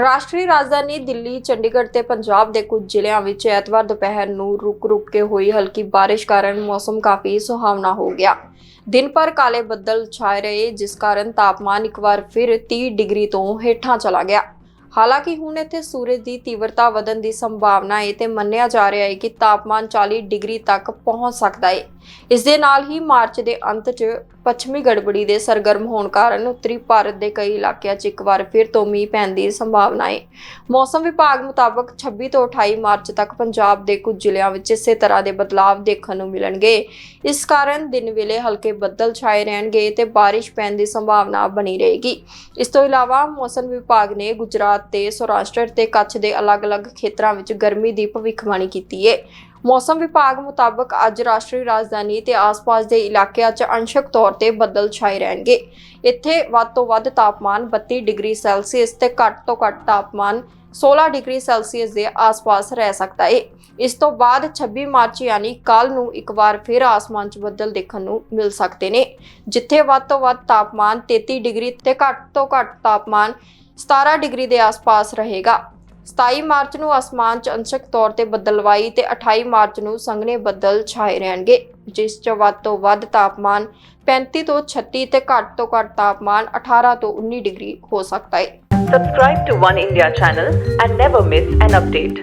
ਰਾਸ਼ਟਰੀ ਰਾਜਧਾਨੀ ਦਿੱਲੀ, ਚੰਡੀਗੜ੍ਹ ਤੇ ਪੰਜਾਬ ਦੇ ਕੁਝ ਜ਼ਿਲ੍ਹਿਆਂ ਵਿੱਚ ਐਤਵਾਰ ਦੁਪਹਿਰ ਨੂੰ ਰੁਕ-ਰੁਕ ਕੇ ਹੋਈ ਹਲਕੀ ਬਾਰਿਸ਼ ਕਾਰਨ ਮੌਸਮ ਕਾਫੀ ਸੁਹਾਵਣਾ ਹੋ ਗਿਆ। ਦਿਨ ਭਰ ਕਾਲੇ ਬੱਦਲ ਛਾਏ ਰਹੇ, ਜਿਸ ਕਾਰਨ ਤਾਪਮਾਨ ਇੱਕ ਵਾਰ ਫਿਰ 30 ਡਿਗਰੀ ਤੋਂ ਹੇਠਾਂ ਚਲਾ ਗਿਆ। ਹਾਲਾਂਕਿ ਹੁਣ ਇੱਥੇ ਸੂਰਜ ਦੀ ਤੀਵਰਤਾ ਵਧਣ ਦੀ ਸੰਭਾਵਨਾ ਹੈ ਤੇ ਮੰਨਿਆ ਜਾ ਰਿਹਾ ਹੈ ਕਿ ਤਾਪਮਾਨ 40 ਡਿਗਰੀ ਤੱਕ ਪਹੁੰਚ ਸਕਦਾ ਹੈ। ਇਸ ਦੇ ਨਾਲ ਹੀ ਮਾਰਚ ਦੇ ਅੰਤ 'ਚ ਪੱਛਮੀ ਗੜਬੜੀ ਦੇ ਸਰਗਰਮ ਹੋਣ ਕਾਰਨ ਉੱਤਰੀ ਭਾਰਤ ਦੇ ਕਈ ਇਲਾਕਿਆਂ 'ਚ ਇੱਕ ਵਾਰ ਫਿਰ ਤੋਂ ਮੀਂਹ ਪੈਣ ਦੀ ਸੰਭਾਵਨਾ ਹੈ। ਮੌਸਮ ਵਿਭਾਗ ਮੁਤਾਬਕ 26 ਤੋਂ 28 ਮਾਰਚ ਤੱਕ ਪੰਜਾਬ ਦੇ ਕੁਝ ਜ਼ਿਲ੍ਹਿਆਂ ਵਿੱਚ ਇਸੇ ਤਰ੍ਹਾਂ ਦੇ ਬਦਲਾਵ ਦੇਖਣ ਨੂੰ ਮਿਲਣਗੇ। ਇਸ ਕਾਰਨ ਦਿਨ ਵੇਲੇ ਹਲਕੇ ਬੱਦਲ ਛਾਏ ਰਹਿਣਗੇ ਤੇ ਬਾਰਿਸ਼ ਪੈਣ ਦੀ ਸੰਭਾਵਨਾ ਬਣੀ ਰਹੇਗੀ। ਇਸ ਤੋਂ ਇਲਾਵਾ ਮੌਸਮ ਵਿਭਾਗ ਨੇ ਗੁਜਰਾਤ ਗੁਜਰਾਤ ਤੇ ਸੌਰਾਸ਼ਟਰ ਤੇ ਕੱਛ ਦੇ ਅਲੱਗ-ਅਲੱਗ ਖੇਤਰਾਂ ਵਿੱਚ ਗਰਮੀ ਦੀ ਭਵਿੱਖਬਾਣੀ ਕੀਤੀ ਹੈ ਮੌਸਮ ਵਿਭਾਗ ਮੁਤਾਬਕ ਅੱਜ ਰਾਸ਼ਟਰੀ ਰਾਜਧਾਨੀ ਤੇ ਆਸ-ਪਾਸ ਦੇ ਇਲਾਕਿਆਂ 'ਚ ਅੰਸ਼ਕ ਤੌਰ ਤੇ ਬੱਦਲ ਛਾਏ ਰਹਿਣਗੇ। ਇੱਥੇ ਵੱਧ ਤੋਂ ਵੱਧ ਤਾਪਮਾਨ 32 ਡਿਗਰੀ ਸੈਲਸੀਅਸ ਤੇ ਘੱਟ ਤੋਂ ਘੱਟ ਤਾਪਮਾਨ 16 ਡਿਗਰੀ ਸੈਲਸੀਅਸ ਦੇ ਆਸ-ਪਾਸ ਰਹਿ ਸਕਦਾ ਹੈ ਇਸ ਤੋਂ ਬਾਅਦ 26 ਮਾਰਚ ਯਾਨੀ ਕੱਲ ਨੂੰ ਇੱਕ ਵਾਰ ਫਿਰ ਆਸਮਾਨ 'ਚ ਬੱਦਲ ਦੇਖਣ ਨੂੰ ਮਿਲ ਸਕਦੇ ਨੇ, ਜਿੱਥੇ ਵੱਧ ਤੋਂ ਵੱਧ ਤਾਪਮਾਨ 33 ਡਿਗਰੀ ਤੇ ਘੱਟ ਤੋਂ ਘੱਟ ਤਾਪਮਾਨ 17 ਡਿਗਰੀ ਦੇ ਆਸ-ਪਾਸ ਰਹੇਗਾ 27 ਮਾਰਚ ਨੂੰ ਅਸਮਾਨ 'ਚ ਅੰਸ਼ਕ ਤੌਰ ਤੇ ਬੱਦਲਵਾਈ ਤੇ 28 ਮਾਰਚ ਨੂੰ ਸੰਘਣੇ ਬੱਦਲ ਛਾਏ ਰਹਿਣਗੇ, ਜਿਸ 'ਚ ਵੱਧ ਤੋਂ ਵੱਧ ਤਾਪਮਾਨ 35 ਤੋਂ 36 ਤੇ ਘੱਟ ਤੋਂ ਘੱਟ ਤਾਪਮਾਨ 18 ਤੋਂ 19 ਡਿਗਰੀ ਹੋ ਸਕਦਾ ਹੈ Subscribe to One India channel and never miss an update.